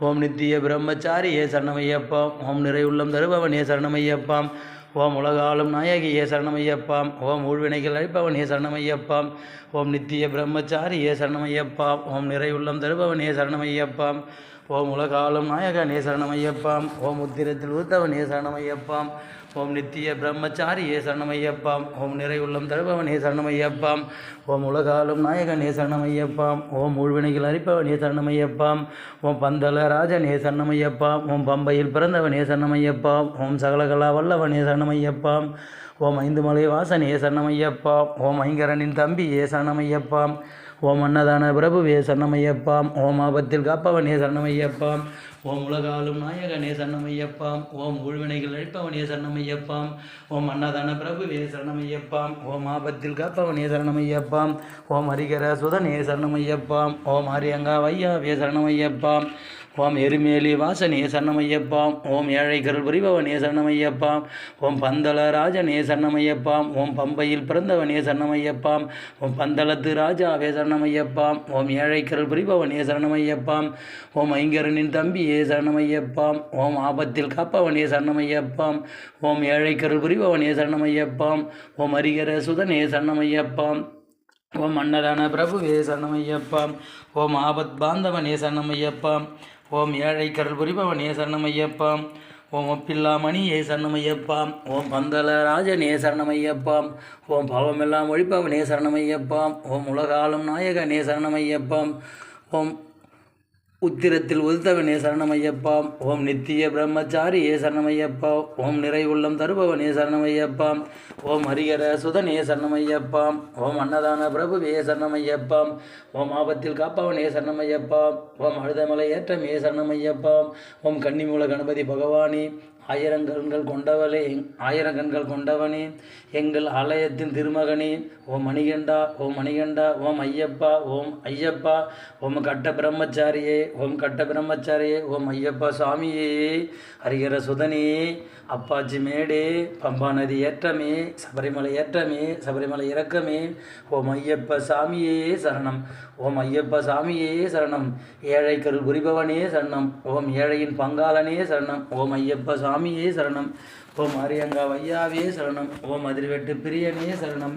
ஓம் நித்திய பிரம்மச்சாரியே சரணமையப்பாம். ஓம் நிறையுள்ளம் தருபவனே சரணமையப்பாம். ஓம் உலகாலும் நாயகியே சரணமையப்பாம். ஓம் ஊழ்வினைகள் அழிப்பவனே சரணமையப்பாம். ஓம் நித்திய பிரம்மச்சாரியே சரணமையப்பாம். ஓம் நிறையுள்ளம் தருபவனே சரணமையப்பாம். ஓம் உலகாலும் நாயகனே சரணமையப்பாம். ஓம் உத்திரத்தில் உத்தவனே சரணமையப்பாம். ஓம் நித்திய பிரம்மச்சாரியே சரணமையப்பாம். ஓம் நிறைவுள்ளம் தருபவனே சரணமையப்பாம். ஓம் உலகாலும் நாயகனே சரணமையப்பாம். ஓம் ஊழ்வினைகள் அரிப்பவனே சரணமையப்பாம். ஓம் பந்தல ராஜனே சரணமையப்பாம். ஓம் பம்பையில் பிறந்தவனே சரணமையப்பாம். ஓம் சகலகலா வல்லவனே சரணமையப்பாம். ஓம் ஐந்து மலை வாசனே சரணமையப்பாம். ஓம் ஐங்கரனின் தம்பியே சரணமையப்பாம். ஓம் அன்னதான பிரபுவே சன்னமையப்பாம் ஓம் ஆபத்தில் காப்பவனே சன்னமையப்பாம் ஓம் உலகாலும் நாயகனே சரணமையப்பாம். ஓம் ஊழ்வினைகள் அழிப்பவனே சரணமையப்பாம். ஓம் அன்னதான பிரபுவே சரணமையப்பாம். ஓம் ஆபத்தில் காப்பவனே சரணமையப்பாம். ஓம் ஹரிகர சுதனே சரணமையப்பாம். ஓம் ஹரியங்கா வையாவே சரணமையப்பாம். ஓம் எருமேலி வாசனே சன்னமையப்பாம் ஓம் ஏழை கருள் புரிபவனே சரணமையப்பாம் ஓம் பந்தளராஜனே ராஜனே ஓம் பம்பையில் பிறந்தவனே சன்னமையப்பாம் ஓம் பந்தளத்து ராஜாவே சரணமையப்பாம் ஓம் ஏழை கருள் புரிபவனே சரணமையப்பாம் ஓம் ஐங்கரனின் தம்பியே சரணமையப்பாம் ஓம் ஆபத்தில் காப்பவனே சரணமையப்பாம் ஓம் ஏழை கருள் புரிபவனே சரணமையப்பாம் ஓம் அரிகர சுதனே சரணமையப்பாம் ஓம் அன்னதான பிரபுவே சரணமையப்பாம் ஓம் ஆபத் பாந்தவனே சரணமையப்பாம் ஓம் ஏழை கருள் புரிபவனே சரணமையப்பாம் ஓம் ஒப்பில்லா மணியே சரணமையப்பாம் ஓம் பந்தல ராஜனே சரணமையப்பாம் ஓம் பாவமெல்லாம் ஒழிப்பவனே சரணமையப்பாம் ஓம் உலகாலும் நாயகனே சரணமையப்பாம் ஓம் உத்திரத்தில் உதித்தவனே சரணமையப்பாம் ஓம் நித்திய பிரம்மச்சாரியே சரணமையப்பாம் ஓம் நிறைவுள்ளம் தருபவனே சரணமையப்பாம் ஓம் ஹரிகர சுதனே சரணமையப்பாம் ஓம் அன்னதான பிரபுவே சரணமையப்பாம் ஓம் ஆபத்தில் காப்பவனே சரணமையப்பாம் ஓம் அழுதமலை ஏற்றமே சரணமையப்பாம் ஓம் கன்னிமூல கணபதி பகவானே. ஆயிரங்கண்கள் கொண்டவளே ஆயிரங்கண்கள் கொண்டவனே எங்கள் ஆலயத்தின் திருமகனே. ஓம் மணிகண்டா ஓம் மணிகண்டா ஓம் ஐயப்பா ஓம் ஐயப்பா. ஓம் கட்ட பிரம்மச்சாரியே ஓம் கட்ட பிரம்மச்சாரியே ஓம் ஐயப்பா சுவாமியே. ஹரிகர சுதனே அப்பாச்சி மேடே பம்பா நதி ஏற்றமே சபரிமலை ஏற்றமே சபரிமலை இறக்கமே. ஓம் ஐயப்ப சாமியே சரணம் ஓம் ஐயப்ப சாமியே சரணம். ஏழை கருள் புரிபவனே சரணம் ஓம் ஏழையின் பங்காளனே சரணம் ஓம் ஐயப்ப சாமி சுவாமியே சரணம் ஓம் அரியங்கா வையாவே சரணம் ஓம் அதிர்வெட்டு பிரியனே சரணம்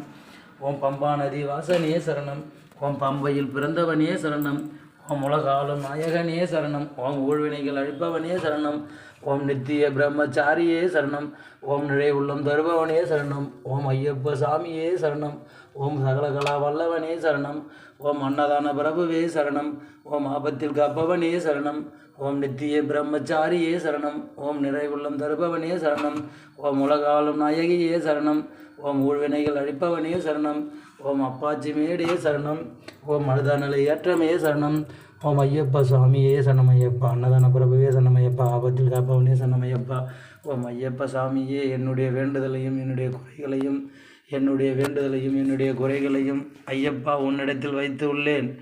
ஓம் பம்பா நதி வாசனே சரணம் ஓம் பம்பையில் பிறந்தவனே சரணம் ஓம் உலகாலும் நாயகனே சரணம் ஓம் ஊழ்வினைகள் அழிப்பவனே சரணம் ஓம் நித்திய பிரம்மச்சாரியே சரணம் ஓம் நிழை உள்ளம் தருபவனே சரணம் ஓம் ஐயப்ப சாமியே சரணம் ஓம் சகலகலா வல்லவனே சரணம் ஓம் அன்னதான பிரபுவே சரணம் ஓம் ஆபத்தில் காப்பவனே சரணம் ஓம் நித்திய பிரம்மச்சாரியே சரணம். ஓம் நிறைவுள்ளம் தருபவனே சரணம். ஓம் உலகாலும் நாயகியே சரணம். ஓம் ஊழ்வினைகள் அழிப்பவனே சரணம். ஓம் அப்பாச்சி மேடே சரணம். ஓம் அழுதானலை ஏற்றமே சரணம். ஓம் ஐயப்பா சுவாமியே சரணமையப்பா. அன்னதான பிரபுவே சரணமையப்பா. ஆபத்தில் காப்பவனே சரணமையப்பா. ஓம் ஐயப்ப சாமியே என்னுடைய வேண்டுதலையும் என்னுடைய குறைகளையும் என்னுடைய வேண்டுதலையும் என்னுடைய குறைகளையும் ஐயப்பா உன்னிடத்தில் வைத்து உள்ளேன்.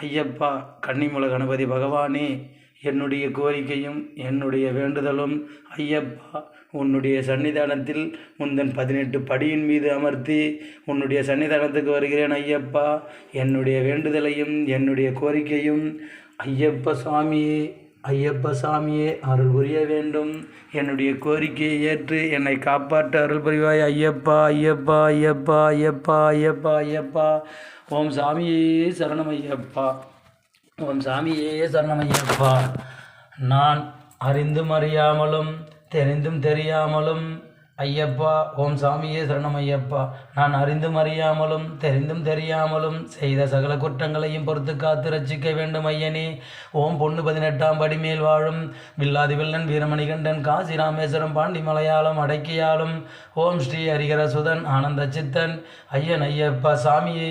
ஐயப்பா கன்னிமுல கணபதி பகவானே என்னுடைய கோரிக்கையும் என்னுடைய வேண்டுதலும் ஐயப்பா உன்னுடைய சன்னிதானத்தில் முந்தன் பதினெட்டு படியின் மீது அமர்த்தி உன்னுடைய சன்னிதானத்துக்கு வருகிறேன் ஐயப்பா. என்னுடைய வேண்டுதலையும் என்னுடைய கோரிக்கையும் ஐயப்ப சுவாமியே ஐயப்ப சாமியே அருள் புரிய வேண்டும். என்னுடைய கோரிக்கையை ஏற்று என்னை காப்பாற்ற அருள் புரிவாய் ஐயப்பா ஐயப்பா ஐயப்பா ஐயப்பா ஐயப்பா ஐயப்பா. ஓம் சாமியே சரணம் ஐயப்பா. உன் சாமியே சரணமையப்பா. நான் அறிந்தும் அறியாமலும் தெரிந்தும் தெரியாமலும் ஐயப்பா ஓம் சாமியே சரணம் ஐயப்பா. நான் அறிந்தும் அறியாமலும் தெரிந்தும் தெரியாமலும் செய்த சகல குற்றங்களையும் பொறுத்து காத்து ரட்சிக்க வேண்டும் ஐயனே. ஓம் பொண்ணு பதினெட்டாம் படிமேல் வாழும் வில்லாதி வில்லன் வீரமணிகண்டன் காசி ராமேஸ்வரம் பாண்டி மலையாளம் அடக்கியாலும் ஓம் ஸ்ரீ ஹரிகர சுதன் ஆனந்த சித்தன் ஐயன் ஐயப்பா சாமியே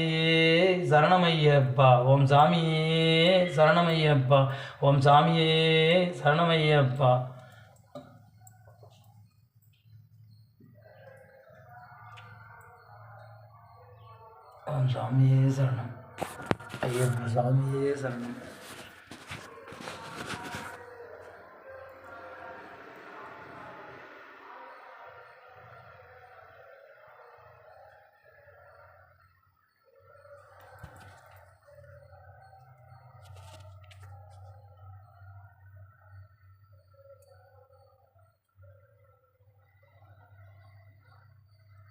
சரணம் ஐயப்பா. ஓம் சாமியே சரணம் ஐயப்பா. ஓம் சாமியே சரணம் ஐயப்பா. சாமியே சரணம் ஐயப்பா சாமியே சரணம்